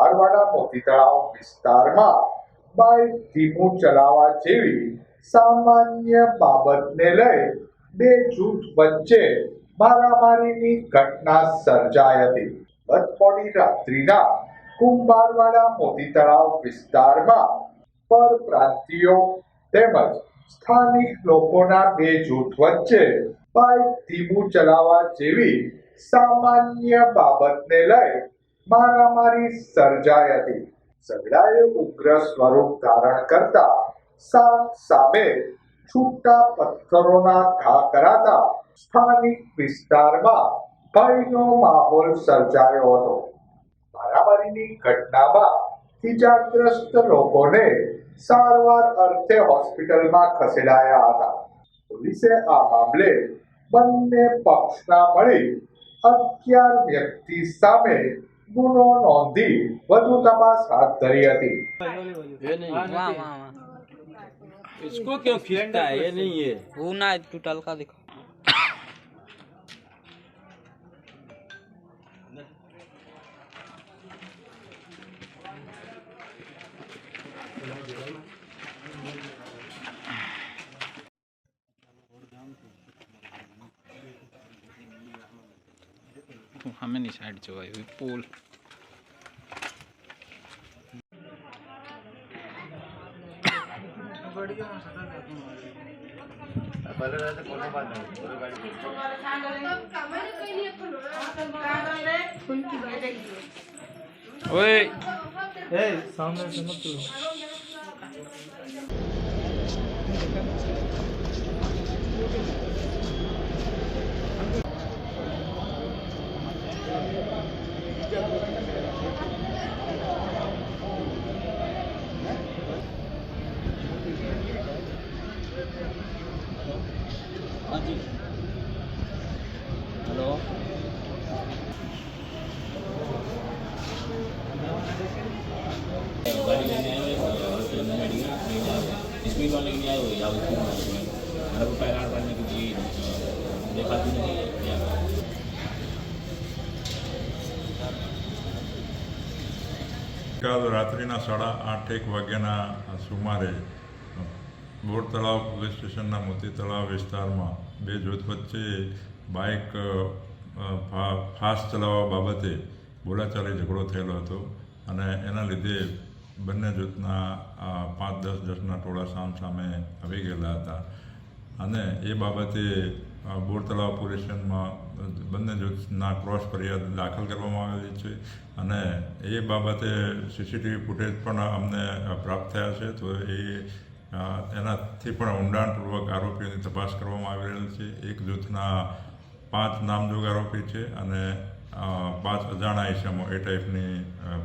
કુંભારવાડા મોતી તળાવ વિસ્તારમાં બાઇક ધીમું ચલાવવા જેવી સામાન્ય બાબતને લઈ બે જૂથ વચ્ચે મારામારીની ઘટના સર્જાઈ હતી. ગત રાત્રિના કુંભારવાડા મોતી તળાવ વિસ્તારમાં પરપ્રાંતિયો તેમજ સ્થાનિક લોકોના બે જૂથ વચ્ચે બાઇક ધીમું ચલાવવા જેવી સામાન્ય બાબતને લઈ મારામારી સર્જાઈ હતી. ઝઘડાએ ઉગ્ર સ્વરૂપ ધારણ કરતા સામ સામે છૂટા પથ્થરોના ઘા કરાતા સ્થાનિક વિસ્તારમાં ભયનો માહોલ સર્જાયો હતો. મારામારીની ઘટનામાં ઇજાગ્રસ્ત લોકોને સારવાર અર્થે હોસ્પિટલમાં ખસેડાયા હતા. પોલીસે આ મામલે બંને પક્ષના મળી અગિયાર વ્યક્તિ સામે ગુનો નોંધી વધુ તપાસ હાથ ધરી હતી ये नहीं वाह वाह वाह इसको क्यों खींचता है बढ़िया सदर करते हैं पहले रहते कोनो बात नहीं पूरी गाड़ी तो कमर कोई नहीं अपन फ़ोन की बात आई ओए ए सामने से मत चलो। दिखा સામેની સાઈડ જોવાય પુલ ઓય हेलो ગાડી લઈને આવ્યો તો મેડિકલ લઈને આવ્યો સ્પીડમાં લઈને આવ્યો યા સ્પીડમાં મારા પપ્પાએ રાડ પાડીને કીધું કે દેખાતું નથી ત્યાં કાલ રાત્રિના સાડા આઠેક વાગ્યાના સુમારે બોર તળાવ પોલીસ સ્ટેશનના મોતી તળાવ વિસ્તારમાં બે જૂથ વચ્ચે બાઇક ફાસ્ટ ચલાવવા બાબતે બોલાચાલી ઝઘડો થયેલો હતો અને એના લીધે બંને જૂથના પાંચ દસ દસના ટોળા સામ સામે આવી ગયેલા હતા. અને એ બાબતે બોર તળાવ પોલીસ સ્ટેશનમાં બંને જૂથના ક્રોસ ફરિયાદ દાખલ કરવામાં આવેલી છે અને એ બાબતે સીસીટીવી ફૂટેજ પણ અમને પ્રાપ્ત થયા છે. તો એ એનાથી પણ ઊંડાણપૂર્વક આરોપીઓની તપાસ કરવામાં આવી રહેલ છે. એક જૂથના પાંચ નામજોગ આરોપી છે અને પાંચ અજાણા ઇસમો એ ટાઈપની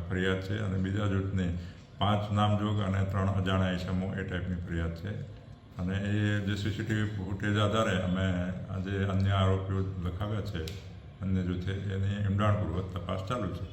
ફરિયાદ છે અને બીજા જૂથની પાંચ નામજોગ અને ત્રણ અજાણા ઇસમો એ ટાઈપની ફરિયાદ છે. અને એ જે સીસીટીવી ફૂટેજ આધારે અમે આજે અન્ય આરોપીઓ લખાવ્યા છે અન્ય જૂથે. એની ઊંડાણપૂર્વક તપાસ ચાલુ છે.